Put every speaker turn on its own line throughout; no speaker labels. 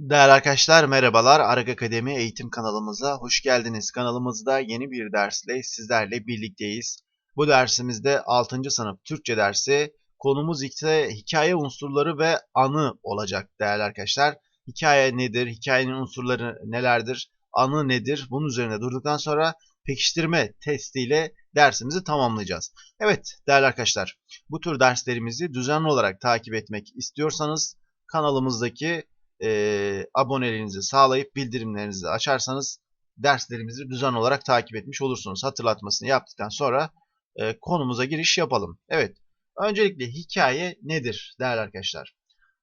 Değerli arkadaşlar merhabalar. Arag Akademi eğitim kanalımıza hoş geldiniz. Kanalımızda yeni bir dersle sizlerle birlikteyiz. Bu dersimizde 6. sınıf Türkçe dersi. Konumuz ise hikaye unsurları ve anı olacak değerli arkadaşlar. Hikaye nedir? Hikayenin unsurları nelerdir? Anı nedir? Bunun üzerine durduktan sonra pekiştirme testiyle dersimizi tamamlayacağız. Evet değerli arkadaşlar bu tür derslerimizi düzenli olarak takip etmek istiyorsanız kanalımızdaki e, aboneliğinizi sağlayıp bildirimlerinizi açarsanız derslerimizi düzenli olarak takip etmiş olursunuz. Hatırlatmasını yaptıktan sonra e, konumuza giriş yapalım. Evet, öncelikle hikaye nedir değerli arkadaşlar?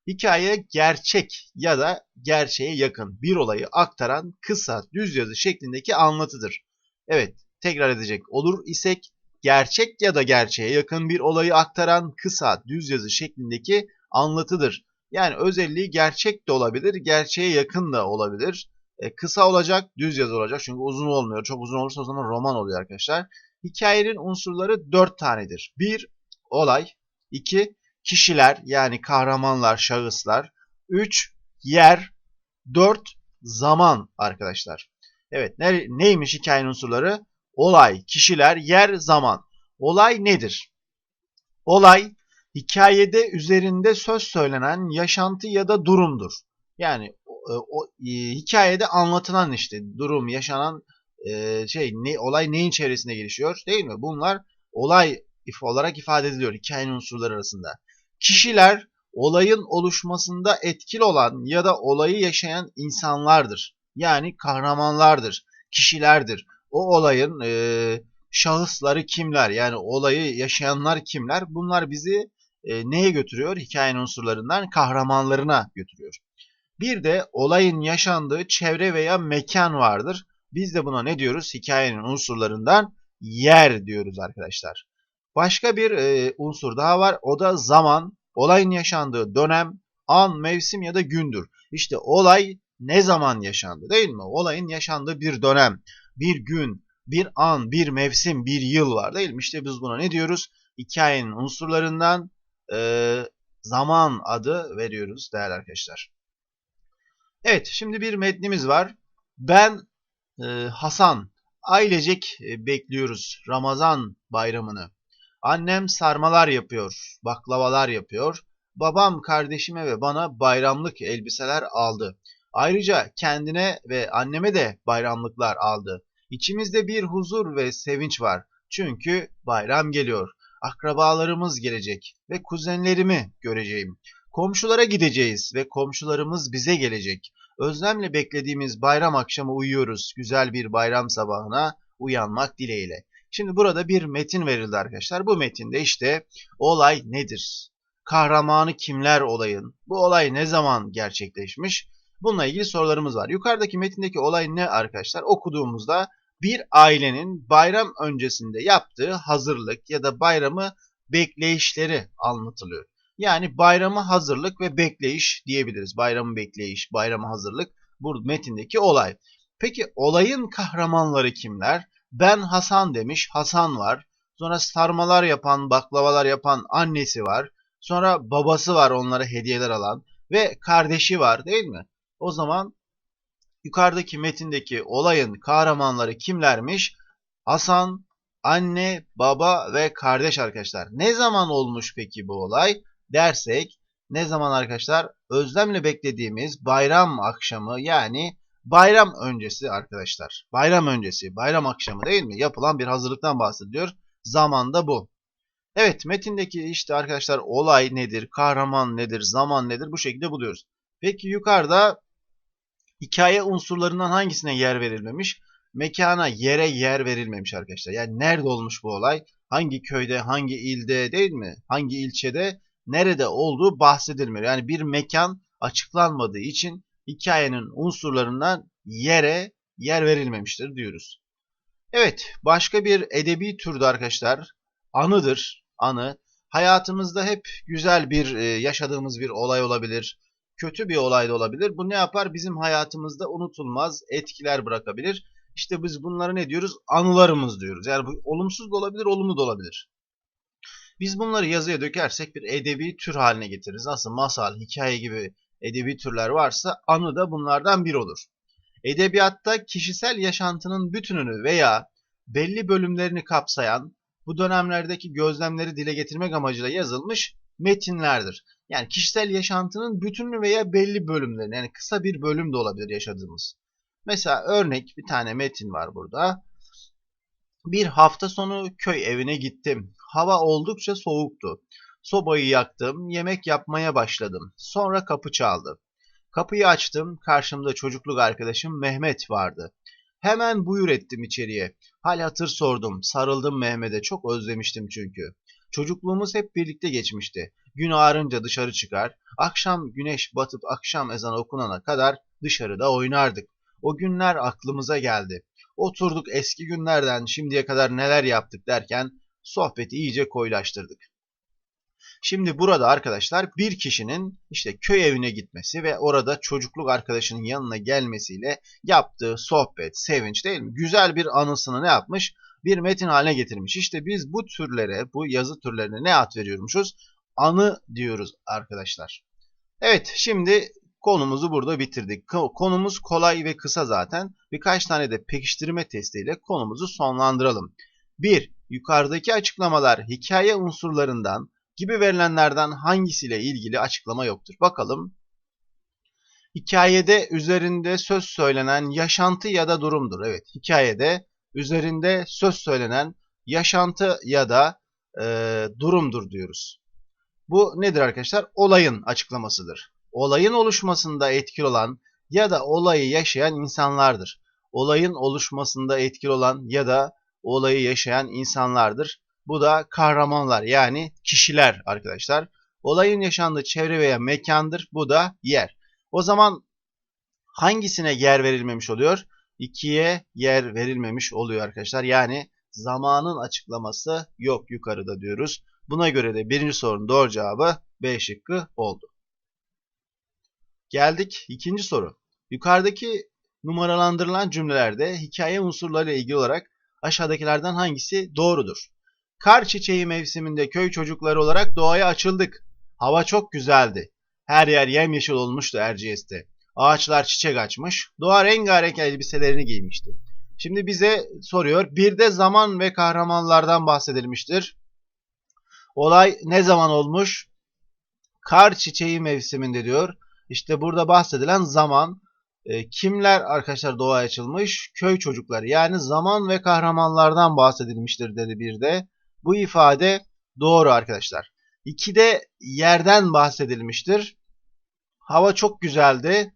Hikaye gerçek ya da gerçeğe yakın bir olayı aktaran kısa düz yazı şeklindeki anlatıdır. Evet, tekrar edecek olur isek gerçek ya da gerçeğe yakın bir olayı aktaran kısa düz yazı şeklindeki anlatıdır. Yani özelliği gerçek de olabilir, gerçeğe yakın da olabilir. E, kısa olacak, düz yazı olacak çünkü uzun olmuyor. Çok uzun olursa o zaman roman oluyor arkadaşlar. Hikayenin unsurları dört tanedir. Bir, olay. iki kişiler yani kahramanlar, şahıslar. Üç, yer. Dört, zaman arkadaşlar. Evet, ne, neymiş hikayenin unsurları? Olay, kişiler, yer, zaman. Olay nedir? Olay, hikayede üzerinde söz söylenen yaşantı ya da durumdur. Yani o, o e, hikayede anlatılan işte durum, yaşanan e, şey, ne, olay neyin çevresinde gelişiyor değil mi? Bunlar olay if olarak ifade ediliyor hikayenin unsurları arasında. Kişiler olayın oluşmasında etkili olan ya da olayı yaşayan insanlardır. Yani kahramanlardır, kişilerdir. O olayın e, şahısları kimler? Yani olayı yaşayanlar kimler? Bunlar bizi e, neye götürüyor? Hikayenin unsurlarından kahramanlarına götürüyor. Bir de olayın yaşandığı çevre veya mekan vardır. Biz de buna ne diyoruz? Hikayenin unsurlarından yer diyoruz arkadaşlar. Başka bir e, unsur daha var. O da zaman. Olayın yaşandığı dönem, an, mevsim ya da gündür. İşte olay ne zaman yaşandı değil mi? Olayın yaşandığı bir dönem, bir gün, bir an, bir mevsim, bir yıl var değil mi? İşte biz buna ne diyoruz? Hikayenin unsurlarından e, zaman adı veriyoruz değerli arkadaşlar. Evet şimdi bir metnimiz var. Ben e, Hasan ailecek e, bekliyoruz Ramazan bayramını. Annem sarmalar yapıyor, baklavalar yapıyor. Babam kardeşime ve bana bayramlık elbiseler aldı. Ayrıca kendine ve anneme de bayramlıklar aldı. İçimizde bir huzur ve sevinç var. Çünkü bayram geliyor akrabalarımız gelecek ve kuzenlerimi göreceğim. Komşulara gideceğiz ve komşularımız bize gelecek. Özlemle beklediğimiz bayram akşamı uyuyoruz. Güzel bir bayram sabahına uyanmak dileğiyle. Şimdi burada bir metin verildi arkadaşlar. Bu metinde işte olay nedir? Kahramanı kimler olayın? Bu olay ne zaman gerçekleşmiş? Bununla ilgili sorularımız var. Yukarıdaki metindeki olay ne arkadaşlar? Okuduğumuzda bir ailenin bayram öncesinde yaptığı hazırlık ya da bayramı bekleyişleri anlatılıyor. Yani bayramı hazırlık ve bekleyiş diyebiliriz. Bayramı bekleyiş, bayramı hazırlık bu metindeki olay. Peki olayın kahramanları kimler? Ben Hasan demiş, Hasan var. Sonra sarmalar yapan, baklavalar yapan annesi var. Sonra babası var onlara hediyeler alan ve kardeşi var değil mi? O zaman yukarıdaki metindeki olayın kahramanları kimlermiş? Hasan, anne, baba ve kardeş arkadaşlar. Ne zaman olmuş peki bu olay dersek ne zaman arkadaşlar? Özlemle beklediğimiz bayram akşamı yani bayram öncesi arkadaşlar. Bayram öncesi, bayram akşamı değil mi? Yapılan bir hazırlıktan bahsediyor. Zamanda bu. Evet metindeki işte arkadaşlar olay nedir, kahraman nedir, zaman nedir bu şekilde buluyoruz. Peki yukarıda hikaye unsurlarından hangisine yer verilmemiş? Mekana, yere yer verilmemiş arkadaşlar. Yani nerede olmuş bu olay? Hangi köyde, hangi ilde değil mi? Hangi ilçede, nerede olduğu bahsedilmiyor. Yani bir mekan açıklanmadığı için hikayenin unsurlarından yere yer verilmemiştir diyoruz. Evet, başka bir edebi türde arkadaşlar anıdır. Anı hayatımızda hep güzel bir yaşadığımız bir olay olabilir kötü bir olay da olabilir. Bu ne yapar? Bizim hayatımızda unutulmaz etkiler bırakabilir. İşte biz bunları ne diyoruz? Anılarımız diyoruz. Yani bu olumsuz da olabilir, olumlu da olabilir. Biz bunları yazıya dökersek bir edebi tür haline getiririz. Nasıl masal, hikaye gibi edebi türler varsa anı da bunlardan biri olur. Edebiyatta kişisel yaşantının bütününü veya belli bölümlerini kapsayan bu dönemlerdeki gözlemleri dile getirmek amacıyla yazılmış metinlerdir. Yani kişisel yaşantının bütününü veya belli bölümlerini yani kısa bir bölüm de olabilir yaşadığımız. Mesela örnek bir tane metin var burada. Bir hafta sonu köy evine gittim. Hava oldukça soğuktu. Sobayı yaktım, yemek yapmaya başladım. Sonra kapı çaldı. Kapıyı açtım, karşımda çocukluk arkadaşım Mehmet vardı. Hemen buyur ettim içeriye. Hal hatır sordum, sarıldım Mehmet'e, çok özlemiştim çünkü. Çocukluğumuz hep birlikte geçmişti. Gün ağarınca dışarı çıkar, akşam güneş batıp akşam ezanı okunana kadar dışarıda oynardık. O günler aklımıza geldi. Oturduk eski günlerden şimdiye kadar neler yaptık derken sohbeti iyice koyulaştırdık. Şimdi burada arkadaşlar bir kişinin işte köy evine gitmesi ve orada çocukluk arkadaşının yanına gelmesiyle yaptığı sohbet, sevinç değil mi? Güzel bir anısını ne yapmış? Bir metin haline getirmiş. İşte biz bu türlere, bu yazı türlerine ne ad veriyormuşuz? Anı diyoruz arkadaşlar. Evet şimdi konumuzu burada bitirdik. Konumuz kolay ve kısa zaten. Birkaç tane de pekiştirme testiyle konumuzu sonlandıralım. 1. Yukarıdaki açıklamalar hikaye unsurlarından gibi verilenlerden hangisiyle ilgili açıklama yoktur? Bakalım. Hikayede üzerinde söz söylenen yaşantı ya da durumdur. Evet, hikayede üzerinde söz söylenen yaşantı ya da e, durumdur diyoruz. Bu nedir arkadaşlar? Olayın açıklamasıdır. Olayın oluşmasında etkili olan ya da olayı yaşayan insanlardır. Olayın oluşmasında etkili olan ya da olayı yaşayan insanlardır. Bu da kahramanlar yani kişiler arkadaşlar. Olayın yaşandığı çevre veya mekandır. Bu da yer. O zaman hangisine yer verilmemiş oluyor? İkiye yer verilmemiş oluyor arkadaşlar. Yani zamanın açıklaması yok yukarıda diyoruz. Buna göre de birinci sorunun doğru cevabı B şıkkı oldu. Geldik ikinci soru. Yukarıdaki numaralandırılan cümlelerde hikaye unsurları ile ilgili olarak aşağıdakilerden hangisi doğrudur? Kar çiçeği mevsiminde köy çocukları olarak doğaya açıldık. Hava çok güzeldi. Her yer yemyeşil olmuştu Erciyes'te. Ağaçlar çiçek açmış. Doğa rengarenk elbiselerini giymişti. Şimdi bize soruyor. Bir de zaman ve kahramanlardan bahsedilmiştir. Olay ne zaman olmuş? Kar çiçeği mevsiminde diyor. İşte burada bahsedilen zaman. E, kimler arkadaşlar doğaya açılmış? Köy çocukları. Yani zaman ve kahramanlardan bahsedilmiştir dedi bir de. Bu ifade doğru arkadaşlar. 2'de yerden bahsedilmiştir. Hava çok güzeldi.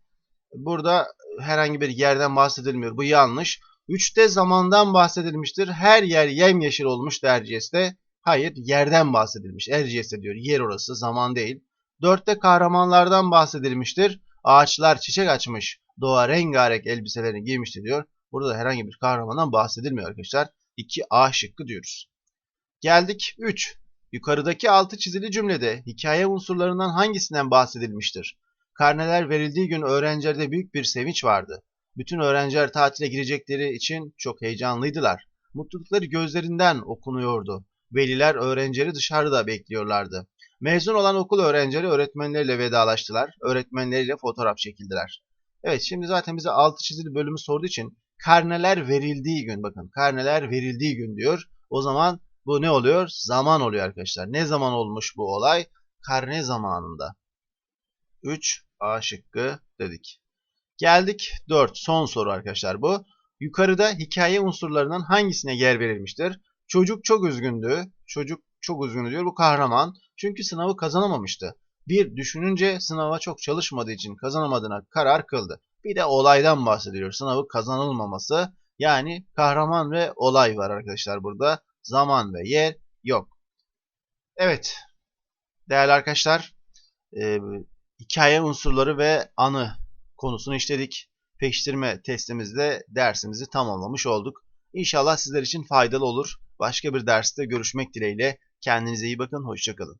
Burada herhangi bir yerden bahsedilmiyor. Bu yanlış. 3'te zamandan bahsedilmiştir. Her yer yemyeşil olmuş Erciyes'te. Hayır yerden bahsedilmiş. Erciyes'te diyor. Yer orası zaman değil. 4'te kahramanlardan bahsedilmiştir. Ağaçlar çiçek açmış. Doğa rengarenk elbiselerini giymişti diyor. Burada herhangi bir kahramandan bahsedilmiyor arkadaşlar. 2A şıkkı diyoruz. Geldik 3. Yukarıdaki altı çizili cümlede hikaye unsurlarından hangisinden bahsedilmiştir? Karneler verildiği gün öğrencilerde büyük bir sevinç vardı. Bütün öğrenciler tatile girecekleri için çok heyecanlıydılar. Mutlulukları gözlerinden okunuyordu. Veliler öğrencileri dışarıda bekliyorlardı. Mezun olan okul öğrencileri öğretmenleriyle vedalaştılar. Öğretmenleriyle fotoğraf çekildiler. Evet şimdi zaten bize altı çizili bölümü sorduğu için karneler verildiği gün bakın karneler verildiği gün diyor. O zaman bu ne oluyor? Zaman oluyor arkadaşlar. Ne zaman olmuş bu olay? Karne zamanında. 3 A şıkkı dedik. Geldik 4. Son soru arkadaşlar bu. Yukarıda hikaye unsurlarından hangisine yer verilmiştir? Çocuk çok üzgündü. Çocuk çok üzgündü diyor. Bu kahraman. Çünkü sınavı kazanamamıştı. Bir düşününce sınava çok çalışmadığı için kazanamadığına karar kıldı. Bir de olaydan bahsediyor. Sınavı kazanılmaması. Yani kahraman ve olay var arkadaşlar burada zaman ve yer yok. Evet, değerli arkadaşlar, e, hikaye unsurları ve anı konusunu işledik. Pekiştirme testimizde dersimizi tamamlamış olduk. İnşallah sizler için faydalı olur. Başka bir derste görüşmek dileğiyle. Kendinize iyi bakın, hoşçakalın.